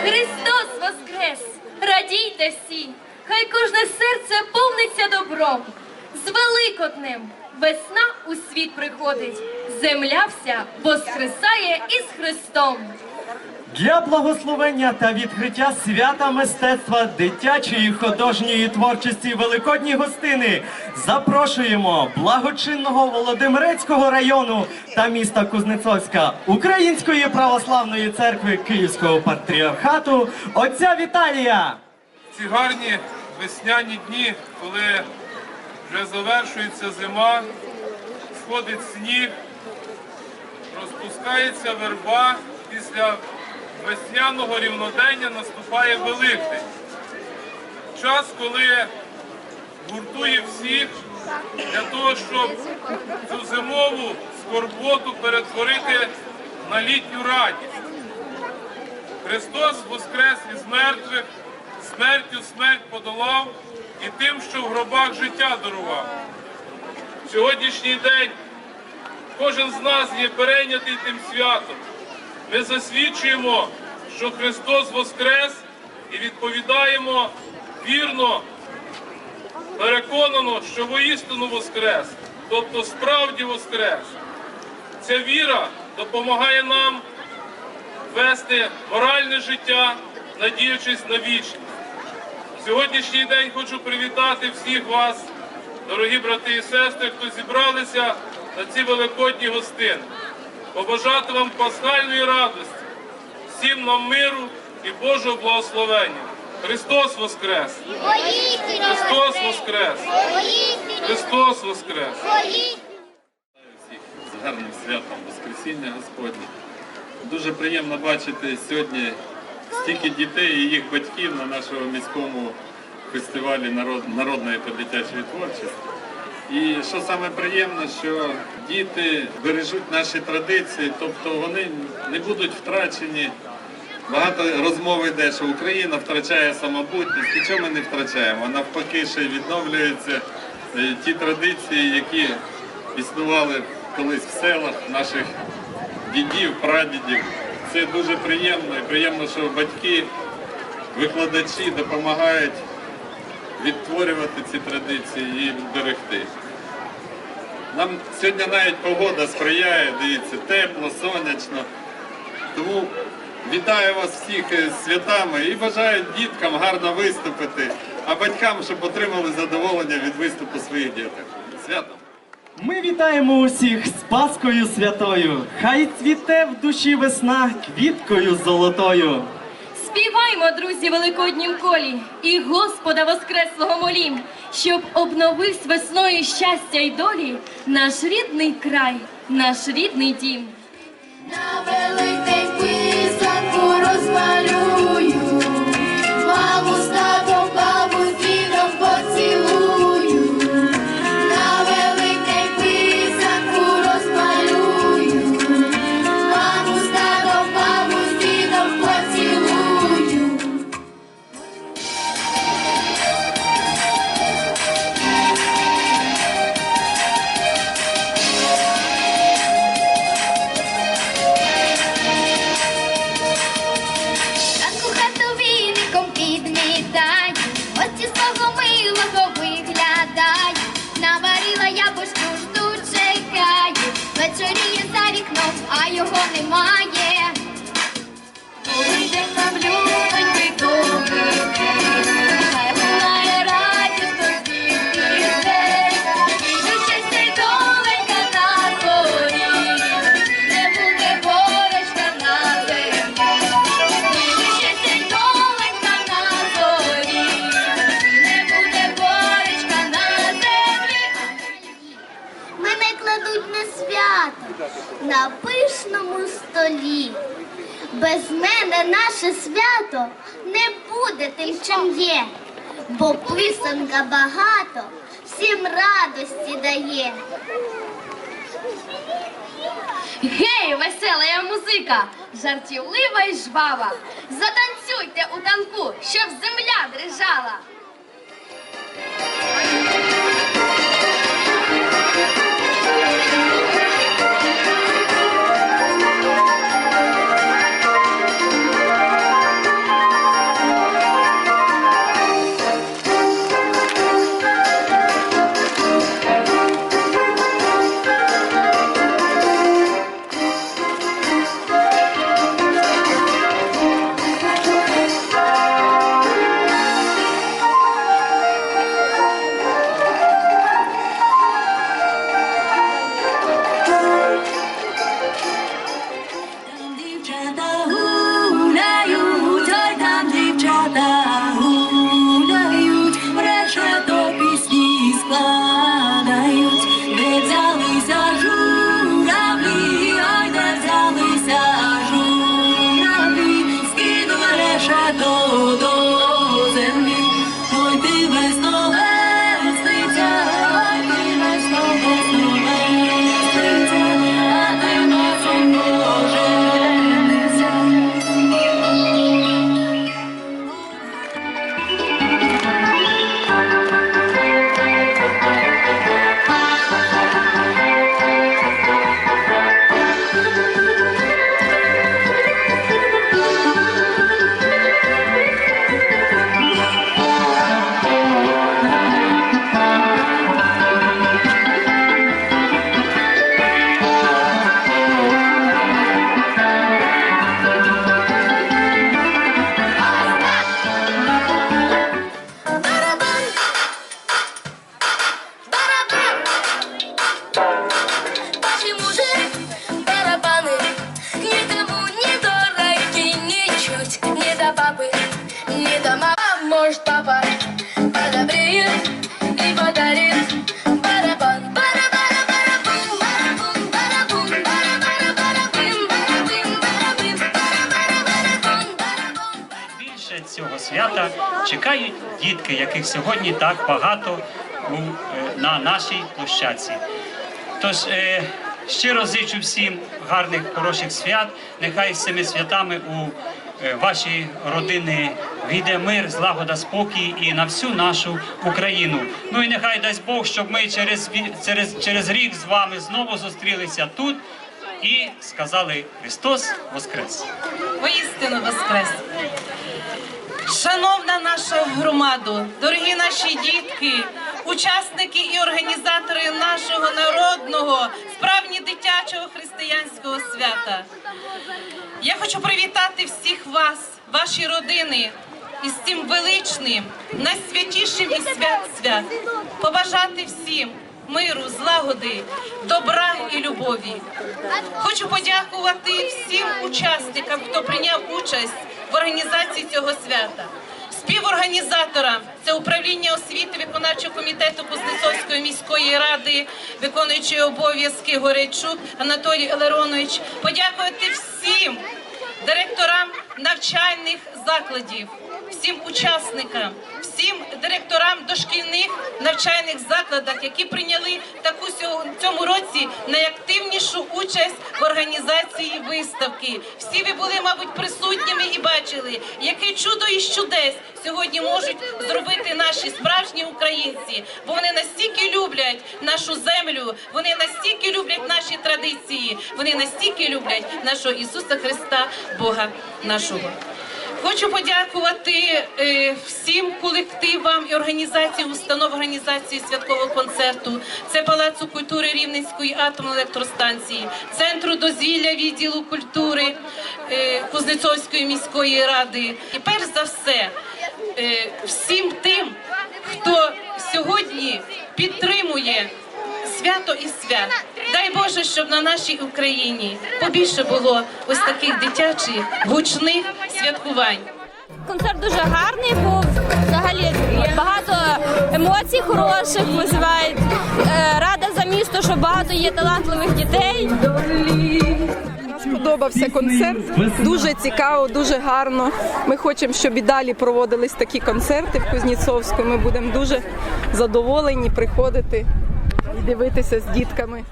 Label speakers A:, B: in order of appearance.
A: Христос Воскрес! Радійте всі! Хай кожне серце повниться добром. З Великоднем весна у світ приходить, земля вся воскресає із Христом.
B: Для благословення та відкриття свята мистецтва дитячої художньої творчості Великодні гостини запрошуємо благочинного Володимирецького району та міста Кузнецовська Української православної церкви Київського патріархату отця Віталія.
C: ці гарні весняні дні, коли вже завершується зима, сходить сніг, розпускається верба, після весняного рівнодення наступає Великдень. Час, коли гуртує всіх для того, щоб цю зимову скорботу перетворити на літню радість. Христос воскрес із мертвих, смертю смерть подолав і тим, що в гробах життя дарував. Сьогоднішній день кожен з нас є перейнятий тим святом. Ми засвідчуємо, що Христос воскрес і відповідаємо вірно, переконано, що воістину воскрес, тобто справді воскрес. Ця віра допомагає нам вести моральне життя, надіючись на вічність. Сьогоднішній день хочу привітати всіх вас, дорогі брати і сестри, хто зібралися на ці великодні гостини. Побажати вам пасхальної радості, всім нам миру і Божого благословення. Христос Воскрес! Христос Воскрес! Христос Воскрес!
D: з гарним святом Воскресіння Господнє. Дуже приємно бачити сьогодні стільки дітей і їх батьків на нашому міському фестивалі народної та дитячої творчості. І що саме приємно, що діти бережуть наші традиції, тобто вони не будуть втрачені. Багато розмов йде, що Україна втрачає самобутність. Нічого ми не втрачаємо. Навпаки, ще відновлюються е, ті традиції, які існували колись в селах наших дідів, прадідів. Це дуже приємно. І приємно, що батьки, викладачі допомагають відтворювати ці традиції і берегти. Нам сьогодні навіть погода сприяє, дивіться, тепло, сонячно. Тому вітаю вас всіх з святами і бажаю діткам гарно виступити, а батькам, щоб отримали задоволення від виступу своїх діток. Святом!
B: Ми вітаємо усіх з Паскою святою. Хай цвіте в душі весна квіткою золотою.
A: Співаймо, друзі, великоднім колі, і Господа Воскреслого молім, щоб обновив весною щастя й долі наш рідний край, наш рідний дім.
E: Вікном, а його немає. Наше свято не буде тим, чим є, бо писанка багато всім радості дає.
A: Гей, весела музика, жартівлива й жвава. Затанцюйте у танку, щоб земля дрижала.
F: Свята чекають дітки, яких сьогодні так багато е, на нашій площадці. Тож е, щиро зичу всім гарних, хороших свят. Нехай з цими святами у е, ваші родини війде мир, злагода, спокій і на всю нашу Україну. Ну і нехай дасть Бог, щоб ми через, через, через рік з вами знову зустрілися тут і сказали Христос Воскрес!
G: Воістину воскрес. Шановна наша громада, дорогі наші дітки, учасники і організатори нашого народного, справні дитячого християнського свята. Я хочу привітати всіх вас, ваші родини, із цим величним, найсвятішим із свят свят. Побажати всім миру, злагоди, добра і любові. Хочу подякувати всім учасникам, хто прийняв участь в організації цього свята. Співорганізаторам це управління освіти виконавчого комітету Кузнецовської міської ради, виконуючої обов'язки Горячук Анатолій Елеронович. Подякувати всім директорам навчальних закладів, всім учасникам, всім директорам дошкільних навчальних закладах, які прийняли таку цьому році найактивнішу участь в організації виставки. Всі ви були, мабуть, присутніми і бачили, яке чудо і чудес сьогодні можуть зробити наші справжні українці, бо вони настільки люблять нашу землю, вони настільки люблять наші традиції, вони настільки люблять нашого Ісуса Христа, Бога нашого. Хочу подякувати е, всім колективам і організації, установ організації святкового концерту. Це Палацу культури Рівненської атомної електростанції, центру дозвілля відділу культури е, Кузнецовської міської ради. І перш за все, е, всім тим, хто сьогодні підтримує свято і свят. Дай Боже, щоб на нашій Україні побільше було ось таких дитячих гучних святкувань.
H: Концерт дуже гарний був. Взагалі багато емоцій хороших визивають. Е, Рада за місто, що багато є талантливих дітей.
I: Сподобався концерт. Дуже цікаво, дуже гарно. Ми хочемо, щоб і далі проводились такі концерти в Кузнєцовську. Ми будемо дуже задоволені приходити і дивитися з дітками.